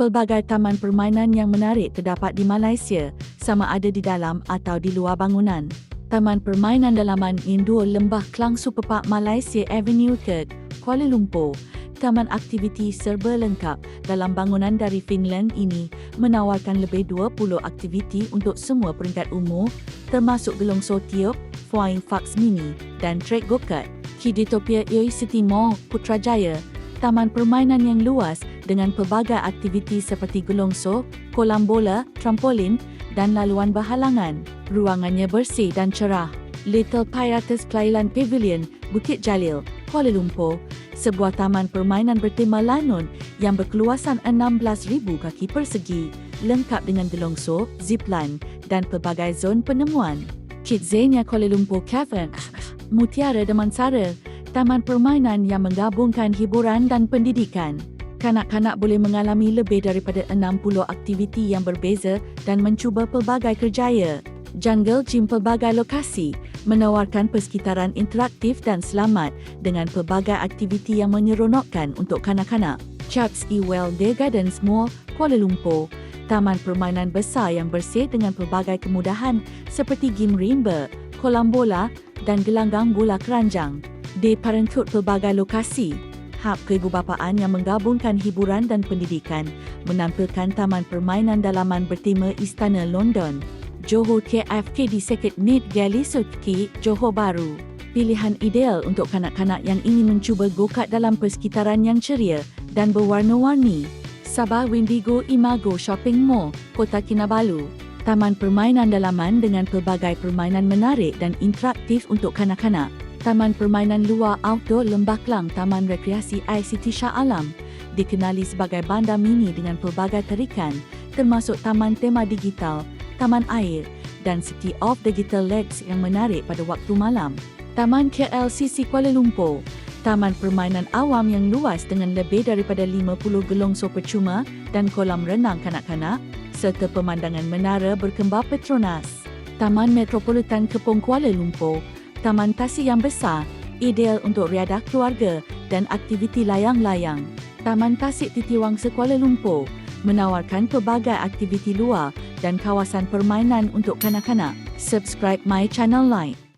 Pelbagai taman permainan yang menarik terdapat di Malaysia, sama ada di dalam atau di luar bangunan. Taman Permainan Dalaman Indoor Lembah Klang Superpark Malaysia Avenue Third, Kuala Lumpur. Taman aktiviti serba lengkap dalam bangunan dari Finland ini menawarkan lebih 20 aktiviti untuk semua peringkat umur termasuk gelongso tiup, flying fox mini dan trek go-kart. Kiditopia Yoi City Mall, Putrajaya, taman permainan yang luas dengan pelbagai aktiviti seperti gelongso, kolam bola, trampolin dan laluan berhalangan. Ruangannya bersih dan cerah. Little Pirates Playland Pavilion, Bukit Jalil, Kuala Lumpur, sebuah taman permainan bertema lanun yang berkeluasan 16,000 kaki persegi, lengkap dengan gelongso, zipline dan pelbagai zon penemuan. Kidzania Kuala Lumpur Cavern, Mutiara Damansara, taman permainan yang menggabungkan hiburan dan pendidikan kanak-kanak boleh mengalami lebih daripada 60 aktiviti yang berbeza dan mencuba pelbagai kerjaya. Jungle Gym pelbagai lokasi menawarkan persekitaran interaktif dan selamat dengan pelbagai aktiviti yang menyeronokkan untuk kanak-kanak. Chaps Ewell Day Gardens Mall, Kuala Lumpur, taman permainan besar yang bersih dengan pelbagai kemudahan seperti game rimba, kolam bola dan gelanggang bola keranjang. Day Parenthood pelbagai lokasi hub kebubapaan yang menggabungkan hiburan dan pendidikan menampilkan taman permainan dalaman bertema Istana London. Johor KFK di Sekit Nid Gali Sutki, Johor Baru. Pilihan ideal untuk kanak-kanak yang ingin mencuba go-kart dalam persekitaran yang ceria dan berwarna-warni. Sabah Windigo Imago Shopping Mall, Kota Kinabalu. Taman permainan dalaman dengan pelbagai permainan menarik dan interaktif untuk kanak-kanak. Taman Permainan Luar Outdoor Lembah Kelang Taman Rekreasi ICT Shah Alam dikenali sebagai bandar mini dengan pelbagai terikan termasuk taman tema digital, taman air dan City of Digital Legs yang menarik pada waktu malam. Taman KLCC Kuala Lumpur, taman permainan awam yang luas dengan lebih daripada 50 gelongso percuma dan kolam renang kanak-kanak serta pemandangan menara berkembar Petronas. Taman Metropolitan Kepong Kuala Lumpur, taman tasik yang besar, ideal untuk riadah keluarga dan aktiviti layang-layang. Taman Tasik Titiwang Kuala Lumpur menawarkan pelbagai aktiviti luar dan kawasan permainan untuk kanak-kanak. Subscribe my channel like.